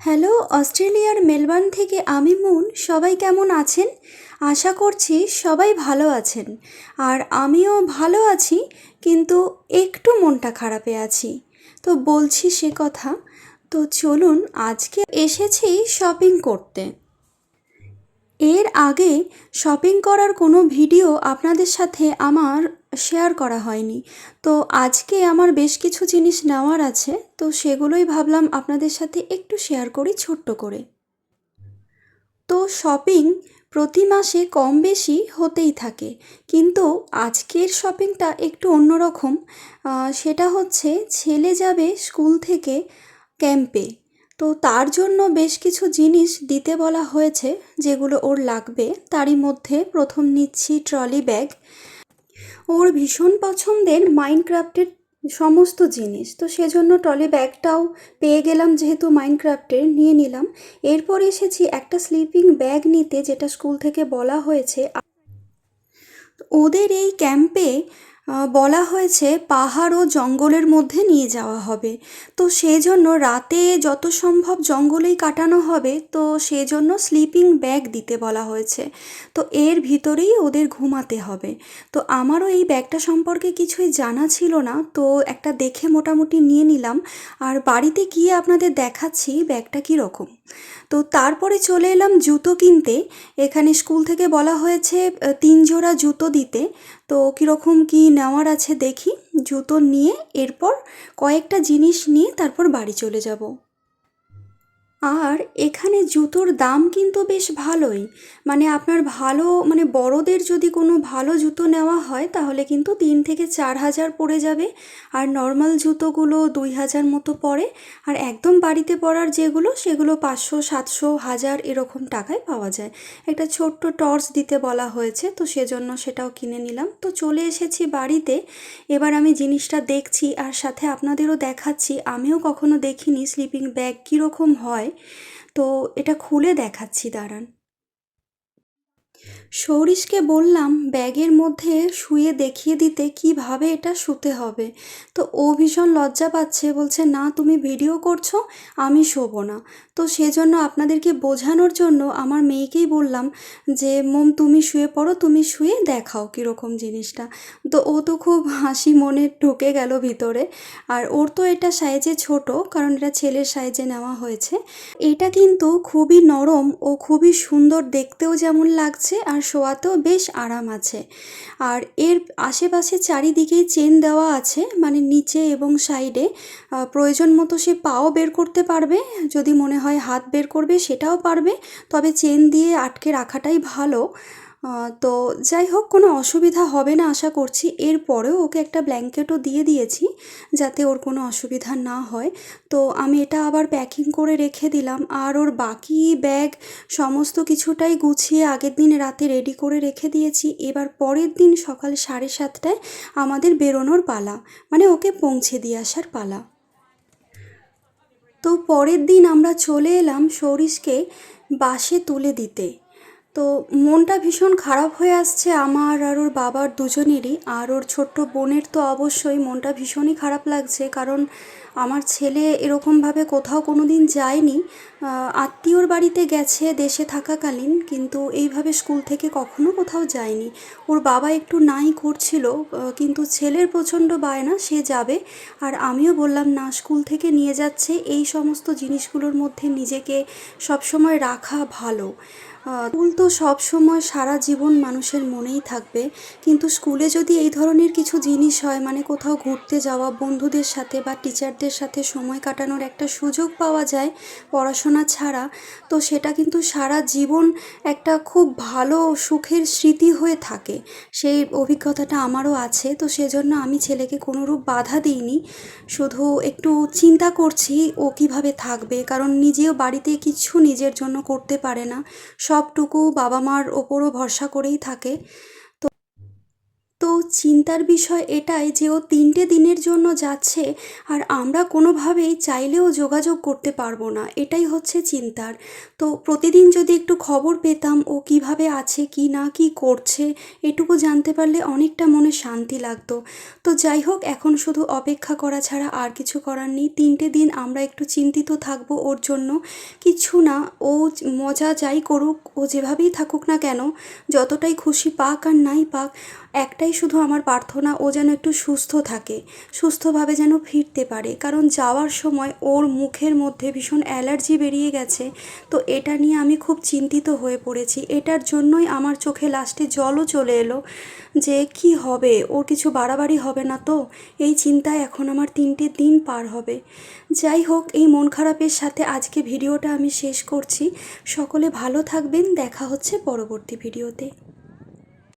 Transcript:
Hello, অস্ট্রেলিয়ার Melbourne থেকে আমি মুন, সবাই কেমন আছেন? আশা করছি সবাই ভালো আছেন। আর আমিও ভালো আছি, কিন্তু একটু মনটা খারাপে আছি। তো বলছি সে কথা। তো চলুন, আজকে এসেছি শপিং করতে। এর আগে শপিং করার কোনো ভিডিও আপনাদের সাথে আমার শেয়ার করা হয়নি। তো আজকে আমার বেশ কিছু জিনিস নেওয়ার আছে, তো সেগুলোই ভাবলাম আপনাদের সাথে একটু শেয়ার করি ছোট্ট করে। তো শপিং প্রতি মাসে কম বেশি হতেই থাকে, কিন্তু আজকের শপিংটা একটু অন্যরকম। সেটা হচ্ছে ছেলে যাবে স্কুল থেকে ক্যাম্পে। তো তার জন্য বেশ কিছু জিনিস দিতে বলা হয়েছে যেগুলো ওর লাগবে। তারই মধ্যে প্রথম নিচ্ছি ট্রলি ব্যাগ। ওর ভীষণ পছন্দের মাইনক্রাফটের সমস্ত জিনিস। তো সেজন্য ট্রলি ব্যাগটাও পেয়ে গেলাম যেহেতু মাইনক্রাফটের, নিয়ে নিলাম। এরপর এসেছি একটা স্লিপিং ব্যাগ নিতে যেটা স্কুল থেকে বলা হয়েছে। ওদের এই ক্যাম্পে বলা হয়েছে পাহাড় ও জঙ্গলের মধ্যে নিয়ে যাওয়া হবে। তো সেই জন্য রাতে যত সম্ভব জঙ্গলেই কাটানো হবে, তো সেজন্য স্লিপিং ব্যাগ দিতে বলা হয়েছে। তো এর ভিতরেই ওদের ঘুমাতে হবে। তো আমারও এই ব্যাগটা সম্পর্কে কিছুই জানা ছিল না, তো একটা দেখে মোটামুটি নিয়ে নিলাম। আর বাড়িতে গিয়ে আপনাদের দেখাচ্ছি ব্যাগটা কীরকম। তো তারপরে চলে এলাম জুতো কিনতে। এখানে স্কুল থেকে বলা হয়েছে তিন জোড়া জুতো দিতে। তো কীরকম কি নেওয়ার আছে দেখি। জুতো নিয়ে এরপর কয়েকটা জিনিস নিয়ে তারপর বাড়ি চলে যাব। আর এখানে জুতোর দাম কিন্তু বেশ ভালোই। মানে আপনার ভালো মানে বড়দের যদি কোনো ভালো জুতো নেওয়া হয়, তাহলে কিন্তু তিন থেকে চার হাজার পড়ে যাবে। আর নর্মাল জুতোগুলো দুই হাজার মতো পড়ে। আর একদম বাড়িতে পরার যেগুলো, সেগুলো পাঁচশো, সাতশো, হাজার এরকম টাকায় পাওয়া যায়। একটা ছোট্ট টর্চ দিতে বলা হয়েছে, তো সেজন্য সেটাও কিনে নিলাম। তো চলে এসেছি বাড়িতে। এবার আমি জিনিসটা দেখছি, আর সাথে আপনাদেরও দেখাচ্ছি। আমিও কখনো দেখিনি স্লিপিং ব্যাগ কীরকম হয়। তো এটা খুলে দেখাচ্ছি দাঁড়ান। সৌরিশকে বললাম, ব্যাগের মধ্যে শুয়ে দেখিয়ে দিতে কীভাবে এটা শুতে হবে? তো ও ভীষণ লজ্জা পাচ্ছে, বলছে, না, তুমি ভিডিও করছ, আমি শোবো না। তো সেজন্য আপনাদেরকে বোঝানোর জন্য আমার মেয়েকেই বললাম যে, মোম, তুমি শুয়ে পড়ো, তুমি শুয়ে দেখাও কীরকম জিনিসটা। তো ও তো খুব হাসি মনে ঢুকে গেল ভিতরে। আর ওর তো এটা সাইজে ছোট, কারণ এটা ছেলের সাইজে নেওয়া হয়েছে। এটা কিন্তু খুবই নরম ও খুবই সুন্দর দেখতেও যেমন লাগছে, আর শোয়াতেও বেশ আরাম আছে। আর এর আশেপাশে চারিদিকেই চেন দেওয়া আছে মানে নিচে এবং সাইডে। প্রয়োজন মতো সে পাও বের করতে পারবে, যদি মনে হয় হাত বের করবে সেটাও পারবে। তবে চেন দিয়ে আটকে রাখাটাই ভালো। তো যাই হোক, কোনো অসুবিধা হবে না আশা করছি। এরপরেও ওকে একটা ব্ল্যাঙ্কেটও দিয়ে দিয়েছি যাতে ওর কোনো অসুবিধা না হয়। তো আমি এটা আবার প্যাকিং করে রেখে দিলাম। আর ওর বাকি ব্যাগ সমস্ত কিছুটাই গুছিয়ে আগের দিন রাতে রেডি করে রেখে দিয়েছি। এবার পরের দিন সকাল সাড়ে সাতটায় আমাদের বেরোনোর পালা মানে ওকে পৌঁছে দিয়ে আসার পালা। তো পরের দিন আমরা চলে এলাম সরিষকে বাসে তুলে দিতে। তো মনটা ভীষণ খারাপ হয়ে আসছে আমার আর ওর বাবার দুজনেরই। আর ওর ছোট্ট বোনের তো অবশ্যই মনটা ভীষণই খারাপ লাগছে, কারণ আমার ছেলে এরকমভাবে কোথাও কোনো দিন যায়নি আত্মীয়র বাড়িতে গেছে দেশে থাকাকালীন, কিন্তু এইভাবে স্কুল থেকে কখনো কোথাও যায়নি। ওর বাবা একটু নাই করছিল কিন্তু ছেলের প্রচণ্ড বায়না, সে যাবে। আর আমিও বললাম, না, স্কুল থেকে নিয়ে যাচ্ছে। এই সমস্ত জিনিসগুলোর মধ্যে নিজেকে সবসময় রাখা ভালো। স্কুল তো সব সময় সারা জীবন মানুষের মনেই থাকবে, কিন্তু স্কুলে যদি এই ধরনের কিছু জিনিস হয় মানে কোথাও ঘুরতে যাওয়া, বন্ধুদের সাথে বা টিচারদের সাথে সময় কাটানোর একটা সুযোগ পাওয়া যায় পড়াশোনা ছাড়া, তো সেটা কিন্তু সারা জীবন একটা খুব ভালো সুখের স্মৃতি হয়ে থাকে। সেই অভিজ্ঞতাটা আমারও আছে, তো সেজন্য আমি ছেলেকে কোনোরূপ বাধা দিইনি। শুধু একটু চিন্তা করছি ও কীভাবে থাকবে, কারণ নিজেও বাড়িতে কিছু নিজের জন্য করতে পারে না। সবটুকু বাবা মার ওপরও ভরসা করেই থাকে। তো চিন্তার বিষয় এটাই যে ও তিনটে দিনের জন্য যাচ্ছে আর আমরা কোনোভাবেই চাইলেও যোগাযোগ করতে পারব না, এটাই হচ্ছে চিন্তার। তো প্রতিদিন যদি একটু খবর পেতাম ও কীভাবে আছে, কি না, কি করছে, এটুকু জানতে পারলে অনেকটা মনে শান্তি লাগতো। তো যাই হোক, এখন শুধু অপেক্ষা করা ছাড়া আর কিছু করার নেই। তিনটে দিন আমরা একটু চিন্তিত থাকব ওর জন্য। কিছু না, ও মজা যাই করুক, ও যেভাবেই থাকুক না কেন, যতটাই খুশি পাক আর নাই পাক, একটাই শুধু আমার প্রার্থনা ও যেন একটু সুস্থ থাকে, সুস্থভাবে যেন ফিরতে পারে। কারণ যাওয়ার সময় ওর মুখের মধ্যে ভীষণ অ্যালার্জি বেরিয়ে গেছে, তো এটা নিয়ে আমি খুব চিন্তিত হয়ে পড়েছি। এটার জন্যই আমার চোখে লাস্টে জলও চলে এলো যে কি হবে, ওর কিছু বাড়াবাড়ি হবে না তো? এই চিন্তায় এখন আমার তিনটে দিন পার হবে। যাই হোক, এই মন খারাপের সাথে আজকে ভিডিওটা আমি শেষ করছি। সকলে ভালো থাকবেন, দেখা হচ্ছে পরবর্তী ভিডিওতে।